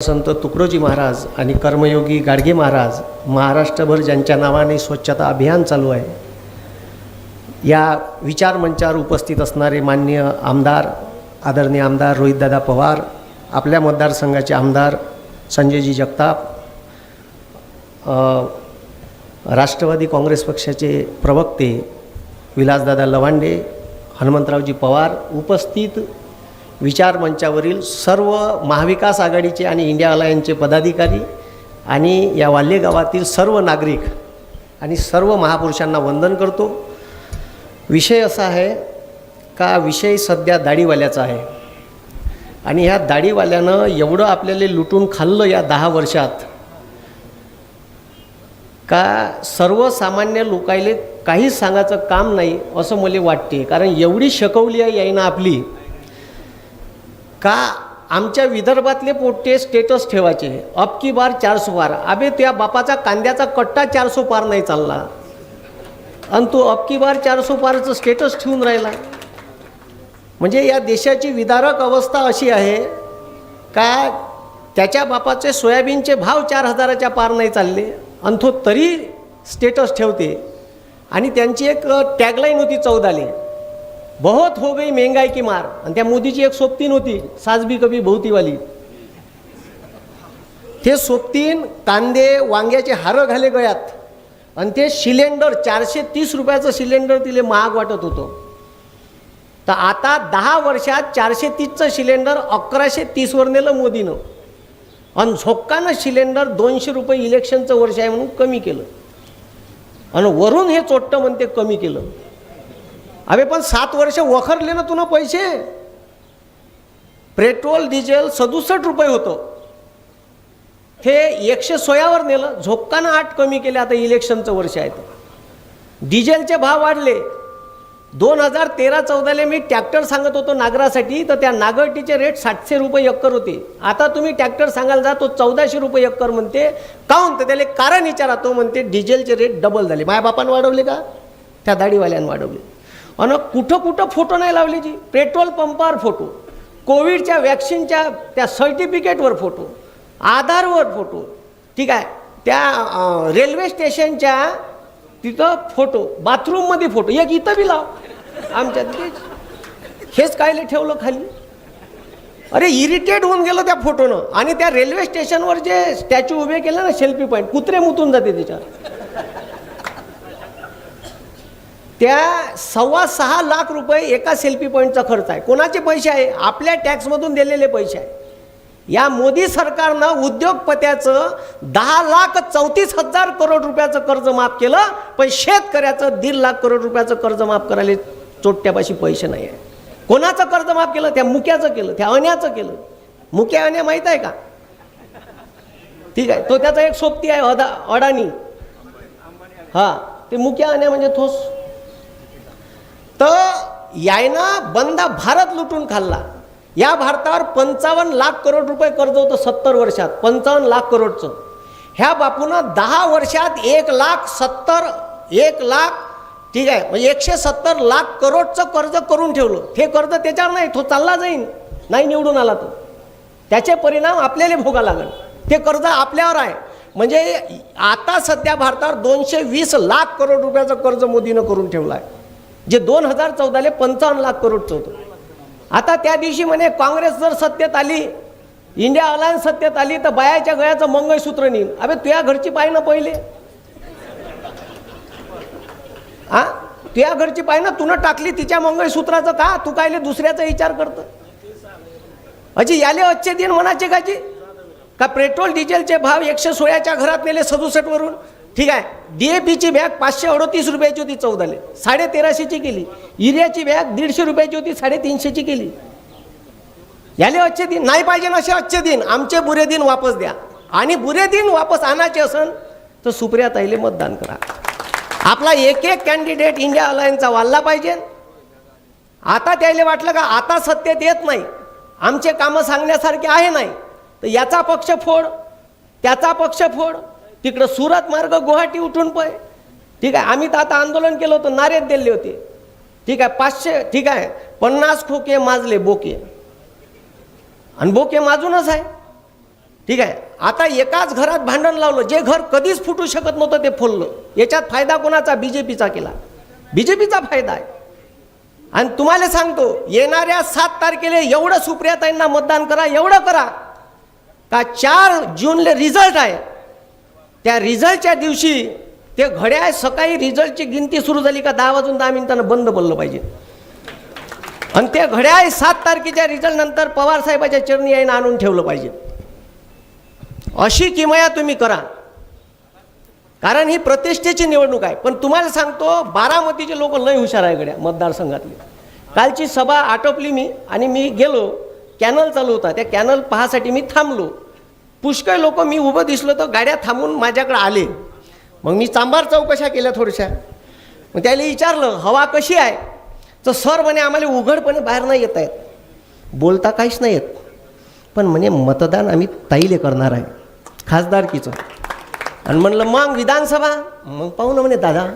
संत तुकडोजी महाराज आणि कर्मयोगी गाडगे महाराज महाराष्ट्रभर ज्यांच्या नावाने स्वच्छता अभियान चालू आहे या विचार मंचावर उपस्थित असणारे मान्य आमदार आदरणीय आमदार रोहितदादा पवार आपल्या मतदारसंघाचे आमदार संजयजी जगताप राष्ट्रवादी काँग्रेस पक्षाचे प्रवक्ते विलासदादा लवांडे हनुमंतरावजी पवार उपस्थित विचार मंचावरील सर्व महाविकास आघाडीचे आणि इंडिया अलायन्सचे पदाधिकारी आणि या वाल्हे गावातील सर्व नागरिक आणि सर्व महापुरुषांना वंदन करतो. विषय असा आहे का विषय सध्या दाढीवाल्याचा आहे? आणि ह्या दाढीवाल्यानं एवढं आपल्याला लुटून खाल्लं या दहा वर्षात का सर्वसामान्य लोकायले काहीच सांगायचं काम नाही असं मला वाटते. कारण एवढी शकवली आहे याईनं आपली. का आमच्या विदर्भातले पोट्टे स्टेटस ठेवायचे? अबकी बार चारसो पार. अबे त्या बापाचा कांद्याचा कट्टा चारसो पार नाही चालला. आणि तो अबकी बार चारसो पारचं स्टेटस ठेवून राहिला. म्हणजे या देशाची विदारक अवस्था अशी आहे का त्याच्या बापाचे सोयाबीनचे भाव चार हजाराच्या पार नाही चालले आणि तो तरी स्टेटस ठेवते. आणि त्यांची एक टॅगलाईन होती चौदाली. बहुत हो गई महंगाई की मार। आणि त्या मोदीची एक सोबतीन होती साजबी कभी भोवतीवाली. ते सोबतीन कांदे वांग्याचे हारं घाले गळ्यात. आणि ते सिलेंडर चारशे तीस रुपयाचं सिलेंडर तिले महाग वाटत होतं. तर आता दहा वर्षात चारशे तीसचं सिलेंडर अकराशे तीसवर नेलं मोदीनं. आणि झोक्कानं सिलेंडर दोनशे रुपये इलेक्शनचं वर्ष आहे म्हणून कमी केलं. आणि वरून हे चोट्ट म्हणते कमी केलं. अबे पण सात वर्ष वखरले ना तुला पैसे? पेट्रोल डिझेल सदुसष्ट रुपये होतं. हे एकशे सोयावर नेलं. झोक्कानं आठ कमी केले आता इलेक्शनचं वर्ष आहे तर डिझेलचे भाव वाढले. दोन हजार तेरा चौदाला मी ट्रॅक्टर सांगत होतो नागरासाठी तर त्या नागरटीचे रेट सातशे रुपये एक्कर होते. आता तुम्ही ट्रॅक्टर सांगायला जा तो चौदाशे रुपये एक्कर म्हणते. काऊन तर त्याला कारण विचारा. तो म्हणते डिझेलचे रेट डबल झाले. माझ्या बापानं वाढवले का? त्या दाढीवाल्यानं वाढवले. आणि कुठं कुठं फोटो नाही लावले जी? पेट्रोल पंपावर फोटो. कोविडच्या वॅक्सिनच्या त्या सर्टिफिकेटवर फोटो. आधारवर फोटो. ठीक आहे? त्या रेल्वे स्टेशनच्या तिथं फोटो. बाथरूममध्ये फोटो. एक इथं बी लाव. आमच्या तिथेच. हेच कायले ठेवलं खाली? अरे इरिटेट होऊन गेलं त्या फोटोनं. आणि त्या रेल्वे स्टेशनवर जे स्टॅच्यू उभे केलं ना सेल्फी पॉईंट कुत्रे मुतून जाते त्याच्यावर त्या सव्वा सहा लाख रुपये एका सेल्फी पॉईंटचा खर्च आहे. कोणाचे पैसे आहे? आपल्या टॅक्समधून दिलेले पैसे आहे. या मोदी सरकारनं उद्योगपत्याचं दहा लाख चौतीस हजार करोड रुपयाचं कर्ज माफ केलं पण शेतकऱ्याचं दीड लाख करोड रुपयाचं कर्ज माफ करायला चोट्ट्यापाशी पैसे नाही आहे कोणाचं कर्ज माफ केलं? त्या मुक्याचं केलं त्या अन्याचं केलं. मुक्या अन्या माहीत आहे का? ठीक आहे. तो त्याचा एक सोबती आहे अदा अडाणी. हां ते मुक्या अन्या म्हणजे थोस तर यायनं बंदा भारत लुटून खाल्ला. या भारतावर पंचावन्न लाख करोड रुपये कर्ज होतं सत्तर वर्षात पंचावन्न लाख करोडचं. ह्या बापूनं दहा वर्षात एक लाख सत्तर एक लाख ठीक आहे म्हणजे एकशे सत्तर लाख करोडचं कर्ज करून ठेवलं. हे कर्ज त्याच्यावर नाही तो चालला जाईन. नाही निवडून आला तो. त्याचे परिणाम आपल्याला भोगा लागेल. ते कर्ज आपल्यावर आहे. म्हणजे आता सध्या भारतावर दोनशे वीस लाख करोड रुपयाचं कर्ज मोदीनं करून ठेवलं आहे. जे दोन हजार चौदाले पंचावन्न लाख करोडचं होतं आता त्या दिवशी म्हणे काँग्रेस जर सत्तेत आली इंडिया अलायन्स सत्तेत आली तर बायाच्या गळ्याचं मंगळसूत्र नेईन. अबे तुझ्या घरची पाय ना पहिले हा तुझ्या घरची पाय ना तुनं टाकली तिच्या मंगळसूत्राचं का? तू कायले दुसऱ्याचा विचार करतं? अजी याले अच्छे दिन म्हणायचे का जी? का पेट्रोल डिझेलचे भाव एकशे सोळाच्या घरात नेले सदुसष्टवरून? ठीक आहे. डी ए पीची बॅग पाचशे अडतीस रुपयाची होती चौदाले साडे तेराशेची केली. युरियाची बॅग दीडशे रुपयाची होती साडेतीनशेची केली. याले अच्छे दिन. नाही पाहिजे असे अच्छे दिन. आमचे बुरे दिन वापस द्या. आणि बुरे दिन वापस आणायचे असन तर सुप्रिया ताईले मतदान करा. आपला एक एक कॅन्डिडेट इंडिया अलायन्सचा वाढला पाहिजे. आता त्याला वाटलं का आता सत्तेत येत नाही. आमचे कामं सांगण्यासारखे आहे नाही. तर याचा पक्ष फोड. त्याचा पक्ष फोड. तिकडं सुरत मार्ग गुवाहाटी उठून पाय ठीक आहे आम्ही तर आता आंदोलन केलं होतं नारेत दिले होते. ठीक आहे पाचशे ठीक आहे पन्नास खोके माजले बोके. आणि बोके माजूनच आहे. ठीक आहे आता एकाच घरात भांडण लावलं जे घर कधीच फुटू शकत नव्हतं ते फोडलं. याच्यात फायदा कोणाचा? बी जे पीचा केला. बी जे पीचा फायदा आहे. आणि तुम्हाला सांगतो येणाऱ्या सात तारखेला एवढं सुप्रियाताईंना मतदान करा एवढं करा का चार जूनले रिझल्ट आहे. त्या रिझल्टच्या दिवशी ते घड्याळ सकाळी रिझल्टची गिनती सुरू झाली का दहा वाजून दहा मिनिटानं बंद बोललं पाहिजे. आणि ते घड्याळ सात तारखेच्या रिझल्ट नंतर पवार साहेबाच्या चरणी यायनं आणून ठेवलं पाहिजे. अशी किमया तुम्ही करा. कारण ही प्रतिष्ठेची निवडणूक आहे. पण तुम्हाला सांगतो बारामतीचे लोक लय हुशार आहे गड्या मतदारसंघातले. कालची सभा आटोपली मी आणि मी गेलो कॅनल चालू होता. त्या कॅनल पाहासाठी मी थांबलो. पुष्कळ लोक मी उभं दिसलो तर गाड्या थांबून माझ्याकडे आले. मग मी चांबार चौकशा केल्या थोड्याशा. मग त्याला विचारलं हवा कशी आहे? तर सर म्हणे आम्हाला उघडपणे बाहेर नाही येत आहेत बोलता काहीच नाही येत. पण म्हणे मतदान आम्ही ताईले करणार आहे. खासदारकीचं. आणि म्हणलं मग विधानसभा? मग पाहू ना म्हणे दादा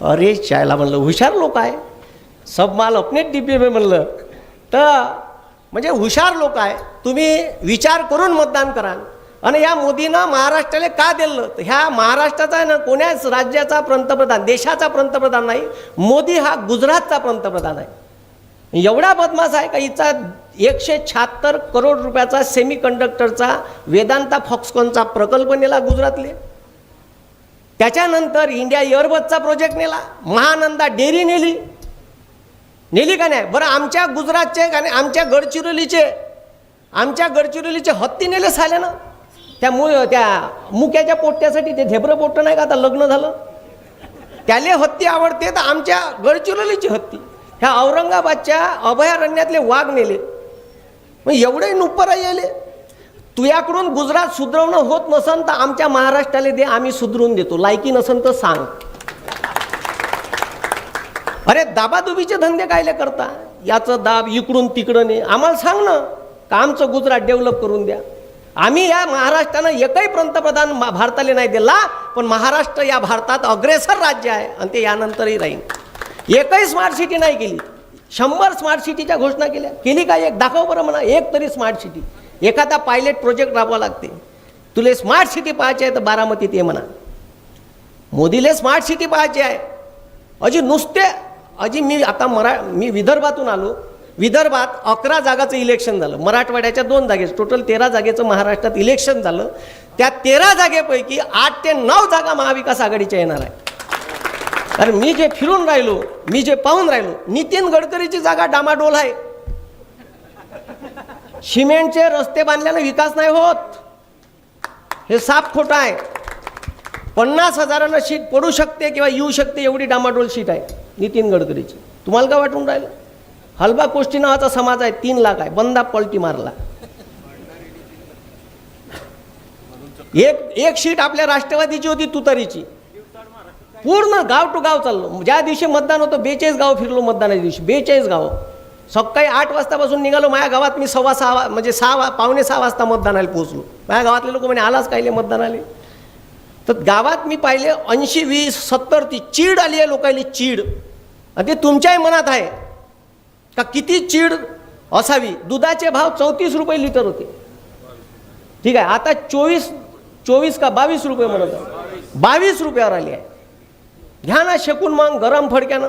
अरे चायला म्हणलं हुशार लोक आहे. सब माल अपनेच डिब्बे में म्हणलं. तर म्हणजे हुशार लोक आहे. तुम्ही विचार करून मतदान कराल. आणि या मोदीनं महाराष्ट्राला का दिलं? तर ह्या महाराष्ट्राचा आहे ना कोण्याच राज्याचा पंतप्रधान देशाचा पंतप्रधान नाही. मोदी हा गुजरातचा पंतप्रधान आहे. एवढा बदमाश आहे का हिचा एकशे शहात्तर करोड रुपयाचा सेमी कंडक्टरचा वेदांता फॉक्सकॉनचा प्रकल्प नेला गुजरातले. त्याच्यानंतर इंडिया एअरबसचा प्रोजेक्ट नेला. महानंदा डेअरी नेली. नेली का नाही? बरं आमच्या गुजरातचे का नाही? आमच्या गडचिरोलीचे आमच्या गडचिरोलीचे हत्ती नेले साले ना. त्या मु त्या मुक्याच्या पोट्ट्यासाठी ते झेब्र पोट्ट नाही का आता लग्न झालं? त्याले हत्ती आवडते तर आमच्या गडचिरोलीची हत्ती. ह्या औरंगाबादच्या अभयारण्यातले वाघ नेले. मग एवढे नुप्पर येले. तुझ्याकडून गुजरात सुधरवणं होत नसन तर आमच्या महाराष्ट्राला दे आम्ही सुधरून देतो. लायकी नसन तर सांग. अरे दाबादुबीचे धंदे कायले करता? याचं दाब इकडून तिकडं नाही. आम्हाला सांग ना का आमचं गुजरात डेव्हलप करून द्या. आम्ही या महाराष्ट्रानं एकही पंतप्रधान भारताला नाही दिला पण महाराष्ट्र या भारतात अग्रेसर राज्य आहे आणि ते यानंतरही राहील. एकही स्मार्ट सिटी नाही केली. शंभर स्मार्ट सिटीच्या घोषणा केल्या. केली काय एक? दाखव बरं म्हणा एक तरी स्मार्ट सिटी एखादा पायलट प्रोजेक्ट राबवा लागते. तुले स्मार्ट सिटी पाहायची आहे तर बारामतीत ये म्हणा. मोदीले स्मार्ट सिटी पाहायची आहे. अजी नुसते अजी मी आता मरा मी विदर्भातून आलो. विदर्भात अकरा जागाचं इलेक्शन झालं. मराठवाड्याच्या दोन जागेचं टोटल तेरा जागेचं महाराष्ट्रात इलेक्शन झालं. त्या तेरा जागेपैकी आठ ते नऊ जागा महाविकास आघाडीच्या येणार आहे कारण मी जे फिरून राहिलो मी जे पाहून राहिलो नितीन गडकरीची जागा डामाडोल आहे. सिमेंटचे रस्ते बांधल्यानं विकास नाही होत. हे साफ खोटं आहे. पन्नास हजारानं शीट पडू शकते किंवा येऊ शकते एवढी डामाडोल शीट आहे. नितीन गडकरीची. तुम्हाला काय वाटून राहिलं? हलबा कोष्टी नावाचा समाज आहे तीन लाख आहे. बंदा पलटी मारला. एक एक शीट आपल्या राष्ट्रवादीची होती तुतारीची. पूर्ण गाव टू गाव चाललो. ज्या दिवशी मतदान होतं बेचाळीस गाव फिरलो मतदानाच्या दिवशी. बेचाळीस गाव. सकाळी आठ वाजतापासून निघालो माझ्या गावात मी सव्वा सहा म्हणजे सहा वा पावणे सहा वाजता मतदानाला पोहोचलो. माझ्या गावातले लोक म्हणे आलाच कायले मतदानाले? तर गावात मी पाहिले ऐंशी वीस सत्तर ती चीड आली आहे लोकांनी चीड. आणि ते तुमच्याही मनात आहे. का किती चीड असावी? दुधाचे भाव चौतीस रुपये लिटर होते. ठीक आहे आता चोवीस चोवीस का बावीस रुपये म्हणत आहे. बावीस रुपयावर आली आहे. घ्या ना शेकून मग गरम फडक्यानं.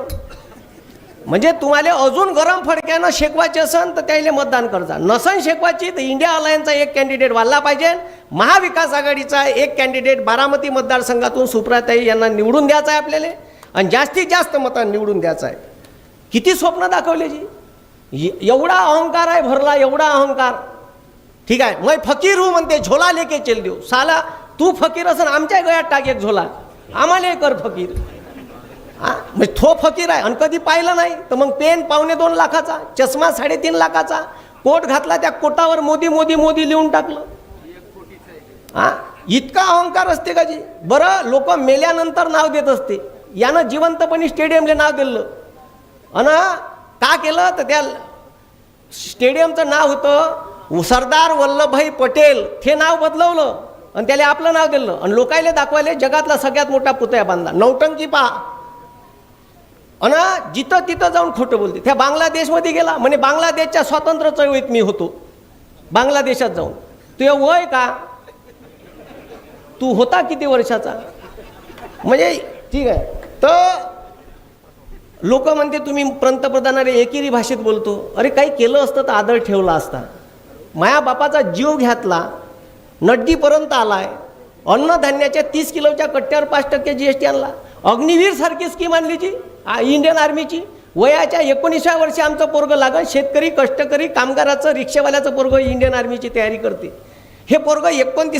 म्हणजे तुम्हाला अजून गरम फडक्यानं शेकवायचे असन तर त्याला मतदान करजा. नसन शेकवायची तर इंडिया अलायन्सचा एक कॅन्डिडेट वाढला पाहिजे. महाविकास आघाडीचा एक कॅन्डिडेट बारामती मतदारसंघातून सुप्राताई यांना निवडून द्यायचा आहे आपल्याला. आणि जास्तीत जास्त मतांनी निवडून द्यायचं आहे. किती स्वप्न दाखवले जी? एवढा अहंकार आहे भरला एवढा अहंकार. ठीक आहे मग फकीर हू म्हणते झोला लेके चल देऊ. साला तू फकीर असन आमच्या गळ्यात टाक एक झोला. आम्हाला कर फकीर. हा? म्हणजे थो फकीर आहे आणि कधी पाहिलं नाही तर मग पेन पावणे दोन लाखाचा चष्मा साडेतीन लाखाचा कोट घातला त्या कोटावर मोदी मोदी मोदी लिहून टाकलं. हा? इतका अहंकार असते का जी? बरं लोक मेल्यानंतर नाव देत असते. यानं जिवंतपणी स्टेडियमचे नाव दिलं. आणि का केलं? तर त्या स्टेडियमचं नाव होतं सरदार वल्लभभाई पटेल. हे नाव बदलवलं आणि त्याला आपलं नाव दिलं. आणि लोकायले दाखवायले जगातला सगळ्यात मोठा पुतळा बांधला. नौटंकी पहा. अन जिथं तिथं जाऊन खोटं बोलते. त्या बांगलादेशमध्ये गेला. म्हणजे बांगलादेशच्या स्वातंत्र्य चळवळीत मी होतो. बांगलादेशात जाऊन. तुझं वय का? तू होता किती वर्षाचा? म्हणजे ठीक आहे. तर लोक म्हणते तुम्ही पंतप्रधानाने एकेरी भाषेत बोलतो. अरे काही केलं असतं तर आदर ठेवला असता. माया बापाचा जीव घातला नड्डीपर्यंत आलाय. अन्नधान्याच्या तीस किलोच्या कट्ट्यावर पाच टक्के जी एस टी आणला. अग्निवीर सारखी स्कीम आणली जी इंडियन आर्मीची वयाच्या एकोणीसव्या वर्षी आमचं पोरगं लागल. शेतकरी कष्टकरी कामगाराचं रिक्षावाल्याचं पोरगं इंडियन आर्मीची तयारी करते. हे पोरगं एकोणतीस